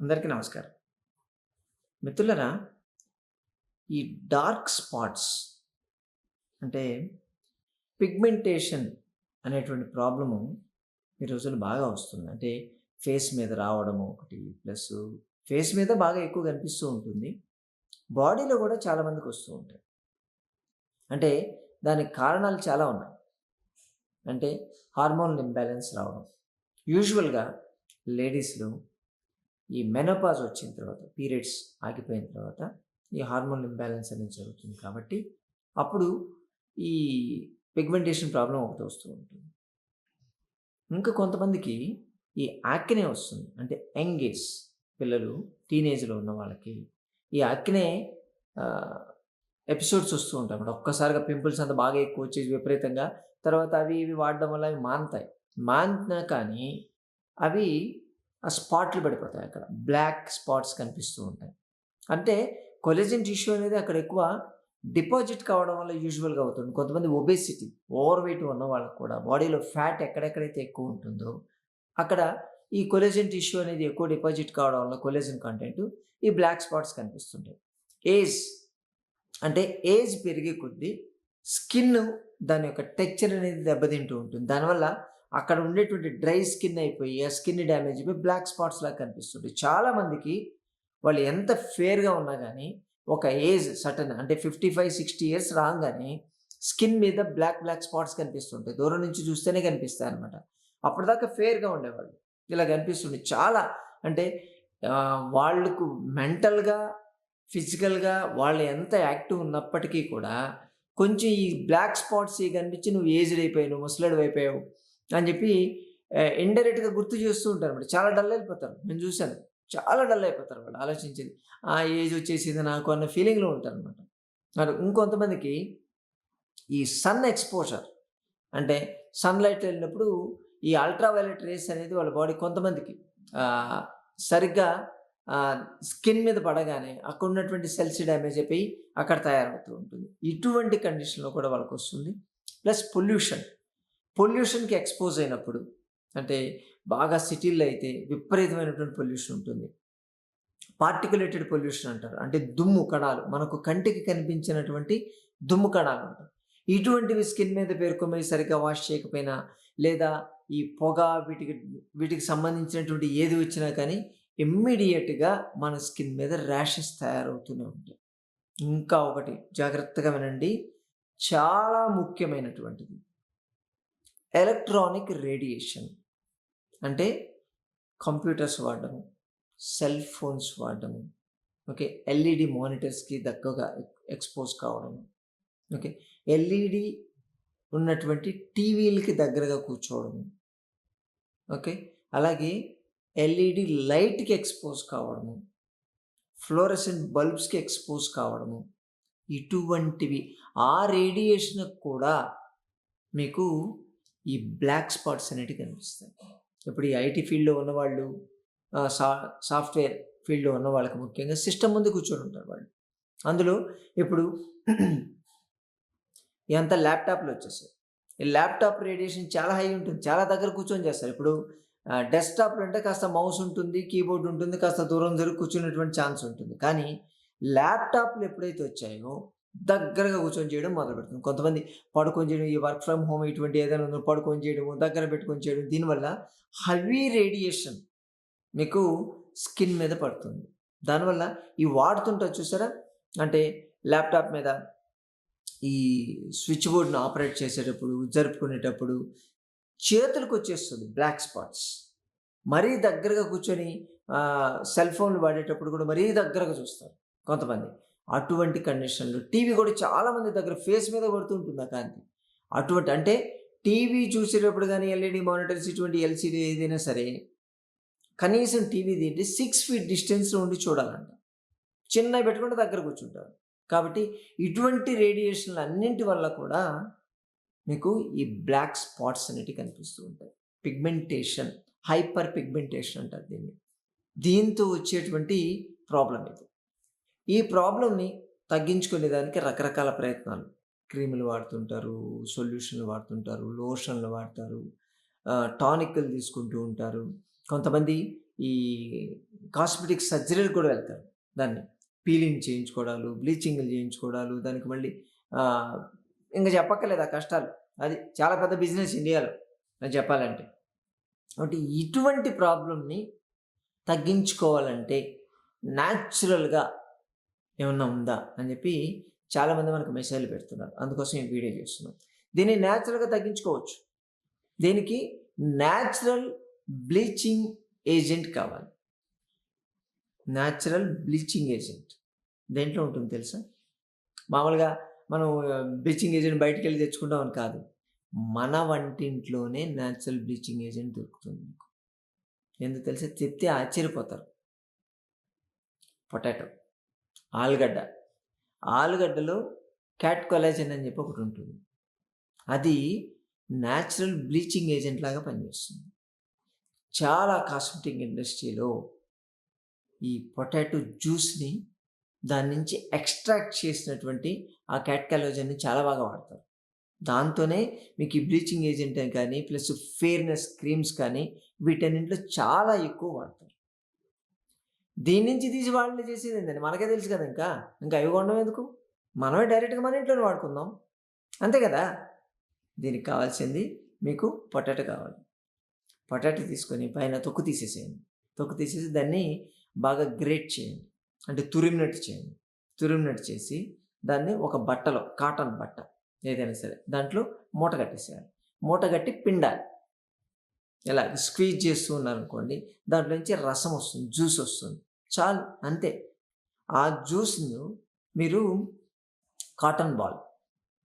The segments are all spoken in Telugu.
అందరికీ నమస్కారం. మిత్రులరా ఈ డార్క్ స్పాట్స్ అంటే పిగ్మెంటేషన్ అనేటువంటి ప్రాబ్లము ఈ రోజుల్లో బాగా వస్తుంది. అంటే ఫేస్ మీద రావడము ఒకటి ప్లస్ ఫేస్ మీద బాగా ఎక్కువ కనిపిస్తూ ఉంటుంది. బాడీలో కూడా చాలామందికి వస్తూ ఉంటాయి. అంటే దానికి కారణాలు చాలా ఉన్నాయి. అంటే హార్మోన్ ఇంబ్యాలెన్స్ రావడం. యూజువల్గా లేడీస్లో ఈ మెనోపాజ్ వచ్చిన తర్వాత పీరియడ్స్ ఆగిపోయిన తర్వాత ఈ హార్మోన్ ఇంబ్యాలెన్స్ అనేది జరుగుతుంది కాబట్టి అప్పుడు ఈ పిగ్మెంటేషన్ ప్రాబ్లం ఒకటి వస్తూ ఉంటుంది. ఇంకా కొంతమందికి ఈ యాక్నే వస్తుంది. అంటే యంగేజ్ పిల్లలు టీనేజ్లో ఉన్న వాళ్ళకి ఈ యాక్నే ఎపిసోడ్స్ వస్తూ ఉంటాయి అన్నమాట. ఒక్కసారిగా పింపుల్స్ అంతా బాగా ఎక్కువ వచ్చేసి విపరీతంగా తర్వాత అవి ఇవి వాడడం వల్ల అవి మానతాయి. మానినా కానీ అవి ఆ స్పాట్లు పడిపోతాయి అక్కడ. బ్లాక్ స్పాట్స్ కనిపిస్తూ ఉంటాయి. అంటే కొలెజిన్ టిష్యూ అనేది అక్కడ ఎక్కువ డిపాజిట్ కావడం వల్ల యూజువల్గా అవుతుంది. కొంతమంది ఒబేసిటీ ఓవర్ వెయిట్ ఉన్న వాళ్ళకి కూడా బాడీలో ఫ్యాట్ ఎక్కడెక్కడైతే ఎక్కువ ఉంటుందో అక్కడ ఈ కొలెజిన్ టిష్యూ అనేది ఎక్కువ డిపాజిట్ కావడం వల్ల కొలెజిన్ కంటెంట్ ఈ బ్లాక్ స్పాట్స్ కనిపిస్తుంటాయి. ఏజ్ అంటే ఏజ్ పెరిగే కొద్దీ స్కిన్ దాని యొక్క టెక్చర్ అనేది దెబ్బతింటూ ఉంటుంది. దానివల్ల అక్కడ ఉండేటువంటి డ్రై స్కిన్ అయిపోయి ఆ స్కిన్ డ్యామేజ్ అయిపోయి బ్లాక్ స్పాట్స్ లాగా కనిపిస్తుంది. చాలామందికి వాళ్ళు ఎంత ఫేర్గా ఉన్నా కానీ ఒక ఏజ్ సటన్ అంటే ఫిఫ్టీ ఫైవ్ సిక్స్టీ ఇయర్స్ రాగానే స్కిన్ మీద బ్లాక్ బ్లాక్ స్పాట్స్ కనిపిస్తుంటాయి. దూరం నుంచి చూస్తేనే కనిపిస్తాయి అనమాట అప్పటిదాకా ఫేర్గా ఉండేవాళ్ళు. ఇలా కనిపిస్తుంది. చాలా అంటే వాళ్ళకు మెంటల్గా ఫిజికల్గా వాళ్ళు ఎంత యాక్టివ్ ఉన్నప్పటికీ కూడా కొంచెం ఈ బ్లాక్ స్పాట్స్ కనిపించి నువ్వు ఏజ్డ్ అయిపోయావు నువ్వు ముసలాడు అయిపోయావు అని చెప్పి ఇండైరెక్ట్గా గుర్తు చేస్తూ ఉంటారు అనమాట చాలా డల్ అయిపోతారు. నేను చూశాను. చాలా డల్ అయిపోతారు వాళ్ళు ఆలోచించింది. ఆ ఏజ్ వచ్చేసింది నాకు అన్న ఫీలింగ్లో ఉంటారు అనమాట మరి ఇంకొంతమందికి ఈ సన్ ఎక్స్పోజర్ అంటే సన్లైట్ వెళ్ళినప్పుడు ఈ అల్ట్రావైలెట్ రేస్ అనేది వాళ్ళ బాడీ కొంతమందికి సరిగ్గా స్కిన్ మీద పడగానే అక్కడ ఉన్నటువంటి సెల్స్ డ్యామేజ్ అయిపోయి అక్కడ తయారవుతూ ఉంటుంది. ఇటువంటి కండిషన్లో కూడా వాళ్ళకి వస్తుంది ప్లస్ పొల్యూషన్. పొల్యూషన్కి ఎక్స్పోజ్ అయినప్పుడు అంటే బాగా సిటీల్లో అయితే విపరీతమైనటువంటి పొల్యూషన్ ఉంటుంది. పార్టికులేటెడ్ పొల్యూషన్ అంటారు. అంటే దుమ్ము కణాలు మనకు కంటికి కనిపించినటువంటి దుమ్ము కణాలు ఉంటాయి. ఇటువంటివి స్కిన్ మీద పేర్కొని సరిగ్గా వాష్ చేయకపోయినా లేదా ఈ పొగ వీటికి వీటికి సంబంధించినటువంటి ఏది వచ్చినా కానీ ఇమ్మీడియట్గా మన స్కిన్ మీద ర్యాషెస్ తయారవుతూనే ఉంటాయి. ఇంకా ఒకటి జాగ్రత్తగా వినండి. చాలా ముఖ్యమైనటువంటిది. ఎలక్ట్రానిక్ రేడియేషన్ అంటే కంప్యూటర్స్ వాడడం సెల్ ఫోన్స్ వాడడము ఓకే ఎల్ఈడి మానిటర్స్కి దగ్గరగా ఎక్స్పోజ్ కావడము ఓకే ఎల్ఈడి ఉన్నటువంటి టీవీలకి దగ్గరగా కూర్చోవడము ఓకే అలాగే ఎల్ఈడి లైట్కి ఎక్స్పోజ్ కావడము ఫ్లోరసెంట్ బల్బ్స్కి ఎక్స్పోజ్ కావడము ఇటువంటివి ఆ రేడియేషన్ కూడా మీకు ఈ బ్లాక్ స్పాట్స్ అనేటివి కనిపిస్తాయి. ఇప్పుడు ఈ ఐటీ ఫీల్డ్లో ఉన్నవాళ్ళు సా సాఫ్ట్వేర్ ఫీల్డ్లో ఉన్న వాళ్ళకి ముఖ్యంగా సిస్టమ్ ముందు కూర్చొని ఉంటారు వాళ్ళు. అందులో ఇప్పుడు ఇదంతా ల్యాప్టాప్లు వచ్చేసాయి. ఈ ల్యాప్టాప్ రేడియేషన్ చాలా హై ఉంటుంది చాలా దగ్గర కూర్చొని చేస్తారు. ఇప్పుడు డెస్క్టాప్లు అంటే కాస్త మౌస్ ఉంటుంది కీబోర్డ్ ఉంటుంది కాస్త దూరం జరిగి కూర్చునేటువంటి ఛాన్స్ ఉంటుంది. కానీ ల్యాప్టాప్లు ఎప్పుడైతే వచ్చాయో దగ్గరగా కూర్చొని చేయడం మొదలు పెడుతుంది కొంతమంది పడుకొని చేయడం ఈ వర్క్ ఫ్రమ్ హోమ్ ఇటువంటి ఏదైనా ఉందో పడుకొని చేయడం దగ్గర పెట్టుకొని చేయడం దీనివల్ల హెవీ రేడియేషన్ మీకు స్కిన్ మీద పడుతుంది. దానివల్ల ఈ వాడుతుంటే చూసారా? అంటే ల్యాప్టాప్ మీద ఈ స్విచ్ బోర్డ్ని ఆపరేట్ చేసేటప్పుడు జరుపుకునేటప్పుడు చేతులకు వచ్చేస్తుంది బ్లాక్ స్పాట్స్. మరీ దగ్గరగా కూర్చొని సెల్ ఫోన్లు వాడేటప్పుడు కూడా మరీ దగ్గరగా చూస్తారు కొంతమంది. అటువంటి కండిషన్లు టీవీ కూడా చాలామంది దగ్గర ఫేస్ మీద పడుతుంటుంది ఆ కాంతి. అటువంటి అంటే టీవీ చూసేటప్పుడు కానీ ఎల్ఈడి మానిటర్స్ ఇటువంటి ఎల్సీడీ ఏదైనా సరే కనీసం టీవీ తింటే సిక్స్ ఫీట్ డిస్టెన్స్లో ఉండి చూడాలంట. చిన్న పెట్టుకుంటే దగ్గర కూర్చుంటారు. కాబట్టి ఇటువంటి రేడియేషన్లు అన్నింటి వల్ల కూడా మీకు ఈ బ్లాక్ స్పాట్స్ అనేటివి కనిపిస్తూ ఉంటాయి. పిగ్మెంటేషన్ హైపర్ పిగ్మెంటేషన్ అంటారు దీన్ని. దీంతో వచ్చేటువంటి ప్రాబ్లం ఇది. ఈ ప్రాబ్లమ్ని తగ్గించుకునే దానికి రకరకాల ప్రయత్నాలు. క్రీములు వాడుతుంటారు సొల్యూషన్లు వాడుతుంటారు లోషన్లు వాడతారు టానిక్లు తీసుకుంటూ ఉంటారు. కొంతమంది ఈ కాస్మెటిక్ సర్జరీలు కూడా వెళ్తారు. దాన్ని పీలింగ్ చేయించుకోవడాలు బ్లీచింగ్లు చేయించుకోవడాలు దానికి మళ్ళీ ఇంకా చెప్పక్కర్లేదు ఆ కష్టాలు. అది చాలా పెద్ద బిజినెస్ ఇండియాలో అని చెప్పాలంటే. కాబట్టి ఇటువంటి ప్రాబ్లమ్ని తగ్గించుకోవాలంటే న్యాచురల్గా ఏమన్నా ఉందా? అని చెప్పి చాలామంది మనకు మెసేజ్లు పెడుతున్నారు. అందుకోసం ఈ వీడియో చేస్తున్నాం. దీన్ని న్యాచురల్గా తగ్గించుకోవచ్చు. దీనికి న్యాచురల్ బ్లీచింగ్ ఏజెంట్ కావాలి. న్యాచురల్ బ్లీచింగ్ ఏజెంట్ దేంట్లో ఉంటుంది తెలుసా? మామూలుగా మనం బ్లీచింగ్ ఏజెంట్ బయటికి వెళ్ళి తెచ్చుకుంటాం అని కాదు. మన వంటింట్లోనే న్యాచురల్ బ్లీచింగ్ ఏజెంట్ దొరుకుతుంది మీకు. ఎందుకు తెలిసే? చెప్తే ఆశ్చర్యపోతారు. పొటాటో. ఆలుగడ్డ. ఆలుగడ్డలో క్యాట్ కొలాజన్ అని చెప్పి ఒకటి ఉంటుంది. అది న్యాచురల్ బ్లీచింగ్ ఏజెంట్ లాగా పనిచేస్తుంది. చాలా కాస్మెటిక్ ఇండస్ట్రీలో ఈ పొటాటో జ్యూస్ని దాని నుంచి ఎక్స్ట్రాక్ట్ చేసినటువంటి ఆ క్యాట్ కలోజన్ని చాలా బాగా వాడతారు. దాంతోనే మీకు ఈ బ్లీచింగ్ ఏజెంట్ కానీ ప్లస్ ఫేర్నెస్ క్రీమ్స్ కానీ వీటన్నింటిలో చాలా ఎక్కువ వాడతారు. దీని నుంచి తీసి వాళ్ళని చేసేది ఏంటండి మనకే తెలుసు కదా ఇంకా. ఇంకా అవి కొనడం ఎందుకు? మనమే డైరెక్ట్గా మన ఇంట్లోనే వాడుకుందాం. అంతే కదా? దీనికి కావాల్సింది మీకు పొటాటో కావాలి. పొటాటో తీసుకొని పైన తొక్కు తీసేసేయండి. తొక్కు తీసేసి దాన్ని బాగా గ్రేట్ చేయండి. అంటే తురిమినట్టు చేయండి. తురిమినట్టు చేసి దాన్ని ఒక బట్టలో కాటన్ బట్ట ఏదైనా సరే దాంట్లో మూట కట్టేసేయాలి. మూట కట్టి పిండాలి. ఇలా స్క్వీజ్ చేస్తూ ఉన్నారనుకోండి దాంట్లో నుంచి రసం వస్తుంది జ్యూస్ వస్తుంది. చాలు అంతే. ఆ జ్యూస్ను మీరు కాటన్ బాల్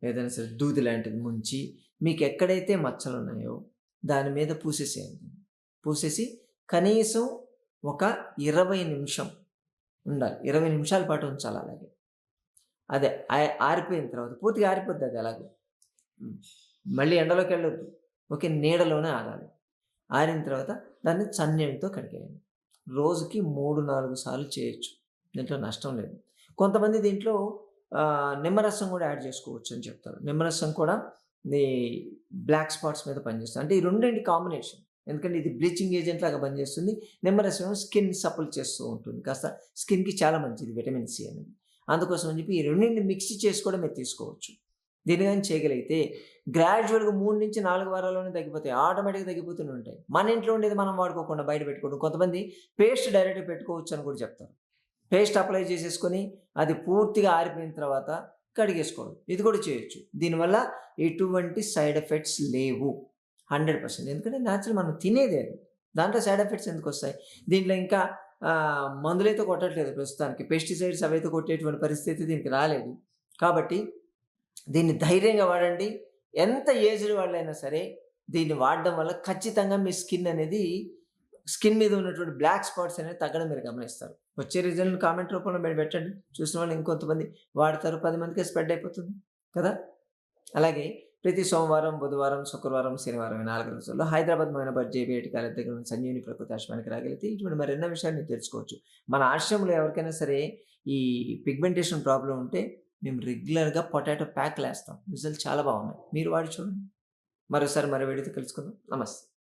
ఏదైనా సరే దూది లాంటిది ముంచి మీకు ఎక్కడైతే మచ్చలు ఉన్నాయో దాని మీద పూసేసేయండి. పూసేసి కనీసం ఒక ఇరవై నిమిషం ఉండాలి. ఇరవై నిమిషాల పాటు ఉంచాలి అలాగే. అదే ఆ- ఆరిపోయిన తర్వాత పూర్తిగా ఆరిపోద్ది అది అలాగే మళ్ళీ ఎండలోకి వెళ్ళొద్దు. ఓకే నీడలోనే ఆగాలి. ఆరిన తర్వాత దాన్ని చన్నీళ్ళతో కడిగేయండి. రోజుకి మూడు నాలుగు సార్లు చేయొచ్చు. దీంట్లో నష్టం లేదు. కొంతమంది దీంట్లో నిమ్మరసం కూడా యాడ్ చేసుకోవచ్చు అని చెప్తారు. నిమ్మరసం కూడా నీ బ్లాక్ స్పాట్స్ మీద పనిచేస్తుంది. అంటే ఈ రెండింటి కాంబినేషన్. ఎందుకంటే ఇది బ్లీచింగ్ ఏజెంట్ లాగా పనిచేస్తుంది. నిమ్మరసం స్కిన్ సపోర్ట్ చేస్తూ ఉంటుంది. కాస్త స్కిన్కి చాలా మంచిది విటమిన్ సి అనేది. అందుకోసం అని చెప్పి ఈ రెండింటిని మిక్స్ చేసి కూడా మీరు తీసుకోవచ్చు. దీని కానీ చేయగలిగితే గ్రాడ్యువల్గా మూడు నుంచి నాలుగు వారాల్లోనే తగ్గిపోతాయి. ఆటోమేటిక్గా తగ్గిపోతూనే ఉంటాయి. మన ఇంట్లో ఉండేది మనం వాడుకోకుండా బయట పెట్టుకోవడం. కొంతమంది పేస్ట్ డైరెక్ట్గా పెట్టుకోవచ్చు అని కూడా చెప్తారు. పేస్ట్ అప్లై చేసేసుకొని అది పూర్తిగా ఆరిపోయిన తర్వాత కడిగేసుకోవడం. ఇది కూడా చేయొచ్చు. దీనివల్ల ఎటువంటి సైడ్ ఎఫెక్ట్స్ లేవు. Hundred percent. ఎందుకంటే న్యాచురల్ మనం తినేదే అది. దాంట్లో సైడ్ ఎఫెక్ట్స్ ఎందుకు వస్తాయి? దీంట్లో ఇంకా మందులైతే కొట్టట్లేదు ప్రస్తుతానికి. పెస్టిసైడ్స్ అవైతే కొట్టేటువంటి పరిస్థితి దీనికి రాలేదు. కాబట్టి దీన్ని ధైర్యంగా వాడండి. ఎంత ఏజ్డ్ వాళ్ళైనా సరే దీన్ని వాడడం వల్ల ఖచ్చితంగా మీ స్కిన్ అనేది స్కిన్ మీద ఉన్నటువంటి బ్లాక్ స్పాట్స్ అనేది తగ్గడం మీరు గమనిస్తారు. వచ్చే రిజల్ట్ కామెంట్ రూపంలో మీరు పెట్టండి. చూసిన వాళ్ళు ఇంకొంతమంది వాడతారు పది మందికి స్ప్రెడ్ అయిపోతుంది కదా? అలాగే ప్రతి సోమవారం బుధవారం శుక్రవారం శనివారం నాలుగు రోజుల్లో హైదరాబాద్ మైనాబాద్ జేబీఐటి కాలేజ్ దగ్గర ఉన్న సంజీవిని ప్రకృతి ఆశ్రమానికి రాగలిగితే ఇటువంటి మరెన్నో విషయాలు మీరు తెలుసుకోవచ్చు. మన ఆశ్రమంలో ఎవరికైనా సరే ఈ పిగ్మెంటేషన్ ప్రాబ్లం ఉంటే మేము రెగ్యులర్గా పొటాటో ప్యాక్ వేస్తాం రిజల్ట్ చాలా బాగున్నాయి. మీరు వాడి చూడండి. మరోసారి మరో వీడియోతో కలుసుకుందాం. నమస్తే.